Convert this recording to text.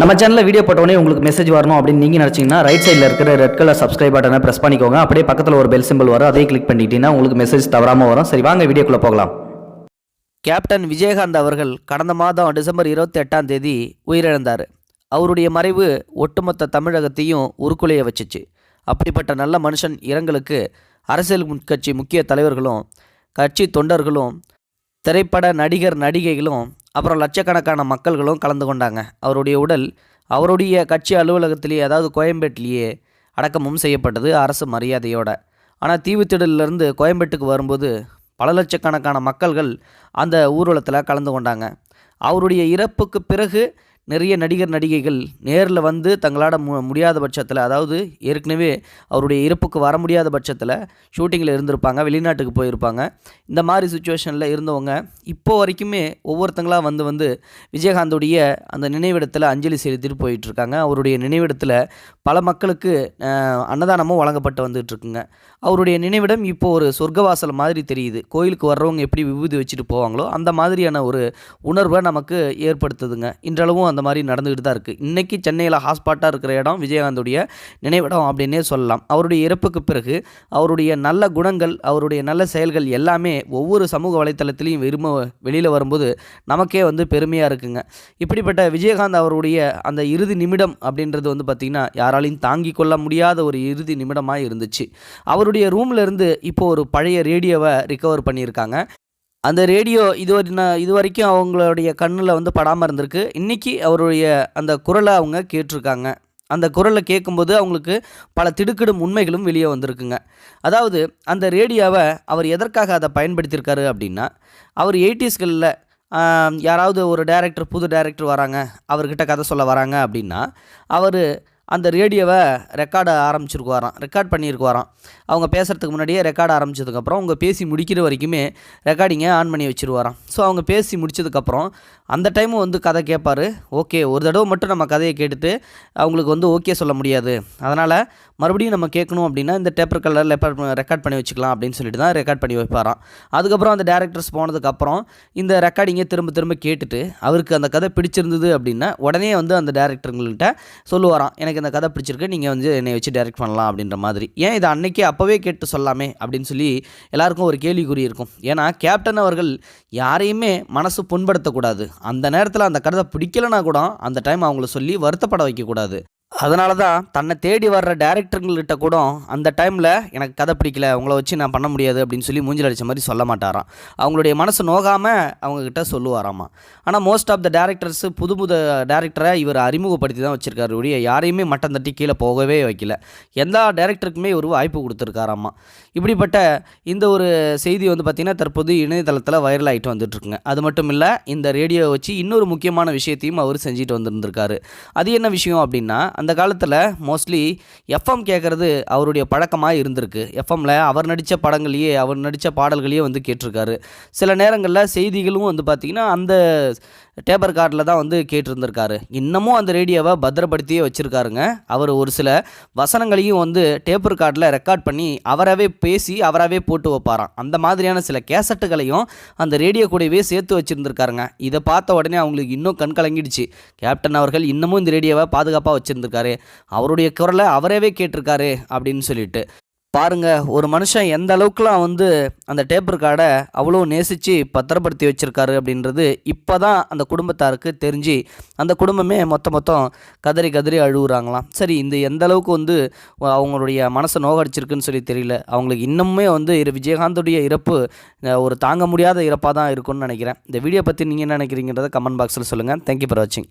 நம்ம சேனலில் வீடியோ போட்டோடனே உங்களுக்கு மெசேஜ் வரணும் அப்படின்னு நீங்கள் நினச்சிங்கன்னா ரைட் சைடில் இருக்கிற ரெட் கலர் சப்ஸ்கிரைப் பட்டனை ப்ரெஸ் பண்ணிக்கோங்க. அப்படியே பக்கத்தில் ஒரு பெல் சிம்பிள் வரும். அதே கிளிக் பண்ணிட்டீங்கன்னா உங்களுக்கு மெசேஜ் தவறாமல் வரும். சரி வாங்க வீடியோக்குள்ளே போகலாம். கேப்டன் விஜயகாந்த் அவர்கள் கடந்த மாதம் டிசம்பர் இருபத்தி எட்டாம் தேதி உயிரிழந்தார். அவருடைய மறைவு ஒட்டுமொத்த தமிழகத்தையும் உருக்குலைய வச்சுச்சு. அப்படிப்பட்ட நல்ல மனுஷன் இரங்கலுக்கு அரசியல் கட்சி முக்கிய தலைவர்களும் கட்சி தொண்டர்களும் திரைப்பட நடிகர் நடிகைகளும் அப்புறம் லட்சக்கணக்கான மக்கள்களும் கலந்து கொண்டாங்க. அவருடைய உடல் அவருடைய கட்சி அலுவலகத்திலேயே அதாவது கோயம்பேட்டிலேயே அடக்கமும் செய்யப்பட்டது அரசு மரியாதையோட. ஆனால் தீவுத்திடலிருந்து கோயம்பேட்டுக்கு வரும்போது பல லட்சக்கணக்கான மக்கள்கள் அந்த ஊர்வலத்தில் கலந்து கொண்டாங்க. அவருடைய இறப்புக்கு பிறகு நிறைய நடிகர் நடிகைகள் நேரில் வந்து தங்களால் மு முடியாத பட்சத்தில் அதாவது ஏற்கனவே அவருடைய இறப்புக்கு வர முடியாத பட்சத்தில் ஷூட்டிங்கில் இருந்திருப்பாங்க வெளிநாட்டுக்கு போயிருப்பாங்க. இந்த மாதிரி சுச்சுவேஷனில் இருந்தவங்க இப்போ வரைக்குமே ஒவ்வொருத்தங்களாக வந்து வந்து விஜயகாந்துடைய அந்த நினைவிடத்தில் அஞ்சலி செலுத்திட்டு போயிட்டுருக்காங்க. அவருடைய நினைவிடத்தில் பல மக்களுக்கு அன்னதானமும் வழங்கப்பட்டு வந்துட்டுருக்குங்க. அவருடைய நினைவிடம் இப்போது ஒரு சொர்க்கவாசல் மாதிரி தெரியுது. கோயிலுக்கு வர்றவங்க எப்படி விபூதி வச்சுட்டு போவாங்களோ அந்த மாதிரியான ஒரு உணர்வை நமக்கு ஏற்படுத்துதுங்க. இன்றளவும் அந்த மாதிரி நடந்துக்கிட்டு தான் இருக்குது இன்றைக்கி சென்னையில் ஹாஸ்பாட்டாக இருக்கிற இடம் விஜயகாந்துடைய நினைவிடம் அப்படின்னே சொல்லலாம். அவருடைய இறப்புக்கு பிறகு அவருடைய நல்ல குணங்கள் அவருடைய நல்ல செயல்கள் எல்லாமே ஒவ்வொரு சமூக வலைத்தளத்திலையும் விரும்ப வெளியில் வரும்போது நமக்கே வந்து பெருமையாக இருக்குங்க. இப்படிப்பட்ட விஜயகாந்த் அவருடைய அந்த இறுதி நிமிடம் அப்படின்றது வந்து பார்த்திங்கன்னா யாராலையும் தாங்கி கொள்ள முடியாத ஒரு இறுதி நிமிடமாக இருந்துச்சு. அவருடைய ரூமில் இருந்து இப்போ ஒரு பழைய ரேடியோவை ரிகவர் பண்ணியிருக்காங்க. அந்த ரேடியோ இது இது வரைக்கும் அவங்களுடைய கண்ணில் வந்து படாமல் இருந்திருக்கு. இன்றைக்கி அவருடைய அந்த குரலை அவங்க கேட்டிருக்காங்க. அந்த குரலை கேட்கும்போது அவங்களுக்கு பல திடுக்கிடும் உண்மைகளும் வெளியே வந்திருக்குங்க. அதாவது அந்த ரேடியோவை அவர் எதற்காக அதை பயன்படுத்தியிருக்காரு அப்படின்னா அவர் எயிட்டிஸ்களில் யாராவது ஒரு டேரக்டர் புது டேரக்டர் வராங்க அவர்கிட்ட கதை சொல்ல வராங்க அப்படின்னா அவர் அந்த ரேடியோவை ரெக்கார்ட ஆரம்பிச்சிருக்குவாராம் ரெக்கார்ட் பண்ணியிருக்குவாராம். அவங்க பேசுகிறதுக்கு முன்னாடியே ரெக்கார்ட் ஆரம்பிச்சதுக்கப்புறம் அவங்க பேசி முடிக்கிற வரைக்குமே ரெக்கார்டிங்கை ஆன் பண்ணி வச்சிருவாராம். ஸோ அவங்க பேசி முடிச்சதுக்கப்புறம் அந்த டைமும் வந்து கதை கேட்பார். ஓகே ஒரு தடவை மட்டும் நம்ம கதையை கேட்டுட்டு அவங்களுக்கு வந்து ஓகே சொல்ல முடியாது. அதனால் மறுபடியும் நம்ம கேட்கணும் அப்படின்னா இந்த டேப்பர் கலரில் ரெக்கார்ட் பண்ணி வச்சுக்கலாம் அப்படின்னு சொல்லிட்டு தான் ரெக்கார்ட் பண்ணி வைப்பாராம். அதுக்கப்புறம் அந்த டேரக்டர்ஸ் போனதுக்கப்புறம் இந்த ரெக்கார்டிங்கை திரும்ப திரும்ப கேட்டுட்டு அவருக்கு அந்த கதை பிடிச்சிருந்தது அப்படின்னா உடனே வந்து அந்த டேரக்டருங்கள்கிட்ட சொல்லுவாராம். எனக்கு எனக்கு இந்த கதை பிடிச்சிருக்கு நீங்கள் வந்து என்னை வச்சு டைரக்ட் பண்ணலாம் அப்படின்ற மாதிரி. ஏன் இதை அன்னைக்கே அப்போவே கேட்டு சொல்லாமே அப்படின்னு சொல்லி எல்லாருக்கும் ஒரு கேள்விக்குறி இருக்கும். ஏன்னா கேப்டன் அவர்கள் யாரையுமே மனசு புண்படுத்தக்கூடாது. அந்த நேரத்தில் அந்த கதை பிடிக்கலனா கூட அந்த டைம் அவங்கள சொல்லி வருத்தப்பட வைக்கக்கூடாது. அதனால தான் தன்னை தேடி வர்ற டேரக்டருங்கள்கிட்ட கூட அந்த டைமில் எனக்கு கதை பிடிக்கல உங்களை வச்சு நான் பண்ண முடியாது அப்படின்னு சொல்லி மூஞ்சில் அடித்த மாதிரி சொல்ல மாட்டாராம். அவங்களுடைய மனசு நோகாமல் அவங்கக்கிட்ட சொல்லுவாராமா. ஆனால் மோஸ்ட் ஆஃப் த டேரக்டர்ஸ் புது புது டேரக்டரை இவர் அறிமுகப்படுத்தி தான் வச்சுருக்காரு ஒழிய யாரையுமே மட்டம் தட்டி கீழே போகவே வைக்கல. எல்லா டேரக்டருக்குமே ஒரு வாய்ப்பு கொடுத்துருக்காராமா. இப்படிப்பட்ட இந்த ஒரு செய்தி வந்து பார்த்திங்கன்னா தற்போது இணையதளத்தில் வைரல் ஆகிட்டு வந்துட்டுருக்குங்க. அது மட்டும் இல்லை இந்த ரேடியோவை வச்சு இன்னொரு முக்கியமான விஷயத்தையும் அவர் செஞ்சுட்டு வந்திருந்திருக்காரு. அது என்ன விஷயம் அப்படின்னா அந்த காலத்தில் மோஸ்ட்லி எஃப்எம் கேட்குறது அவருடைய பழக்கமாக இருந்திருக்கு. எஃப்எம்மில் அவர் நடித்த படங்களையே அவர் நடித்த பாடல்களையே வந்து கேட்டிருக்காரு. சில நேரங்களில் செய்திகளும் வந்து பார்த்திங்கன்னா அந்த டேப்பர் கார்டில் தான் வந்து கேட்டிருந்திருக்காரு. இன்னமும் அந்த ரேடியோவை பத்திரப்படுத்தியே வச்சுருக்காருங்க. அவர் ஒரு சில வசனங்களையும் வந்து டேப்பர் கார்டில் ரெக்கார்ட் பண்ணி அவராகவே பேசி அவராகவே போட்டு வைப்பாராம். அந்த மாதிரியான சில கேசட்டுகளையும் அந்த ரேடியோ கூடவே சேர்த்து வச்சுருந்துருக்காருங்க. இதை பார்த்த உடனே அவங்களுக்கு இன்னும் கண் கலங்கிடுச்சு. கேப்டன் அவர்கள் இன்னமும் இந்த ரேடியோவை பாதுகாப்பாக வச்சுருந்துருக்காரு. அவருடைய குரலை அவரவே கேட்டிருக்காரு அப்படின்னு சொல்லிட்டு. பாருங்க ஒரு மனுஷன் எந்த அளவுக்குலாம் வந்து அந்த டேப்பர் ரெக்கார்டை அவ்வளோ நேசித்து பத்திரப்படுத்தி வச்சுருக்காரு அப்படின்றது இப்போ தான் அந்த குடும்பத்தாருக்கு தெரிஞ்சு அந்த குடும்பமே மொத்த மொத்தம் கதறி கதறி அழுகுறாங்களாம். சரி இந்த எந்த அளவுக்கு வந்து அவங்களுடைய மனசை நோகடிச்சிருக்குன்னு சொல்லி தெரியல. அவங்களுக்கு இன்னமுமே வந்து இரு விஜயகாந்துடைய இறப்பு ஒரு தாங்க முடியாத இறப்பாக தான் இருக்கும்னு நினைக்கிறேன். இந்த வீடியோ பற்றி நீங்கள் என்ன நினைக்கிறீங்கிறத கமெண்ட் பாக்ஸில் சொல்லுங்கள் தேங்க்யூ ஃபார் வாட்சிங்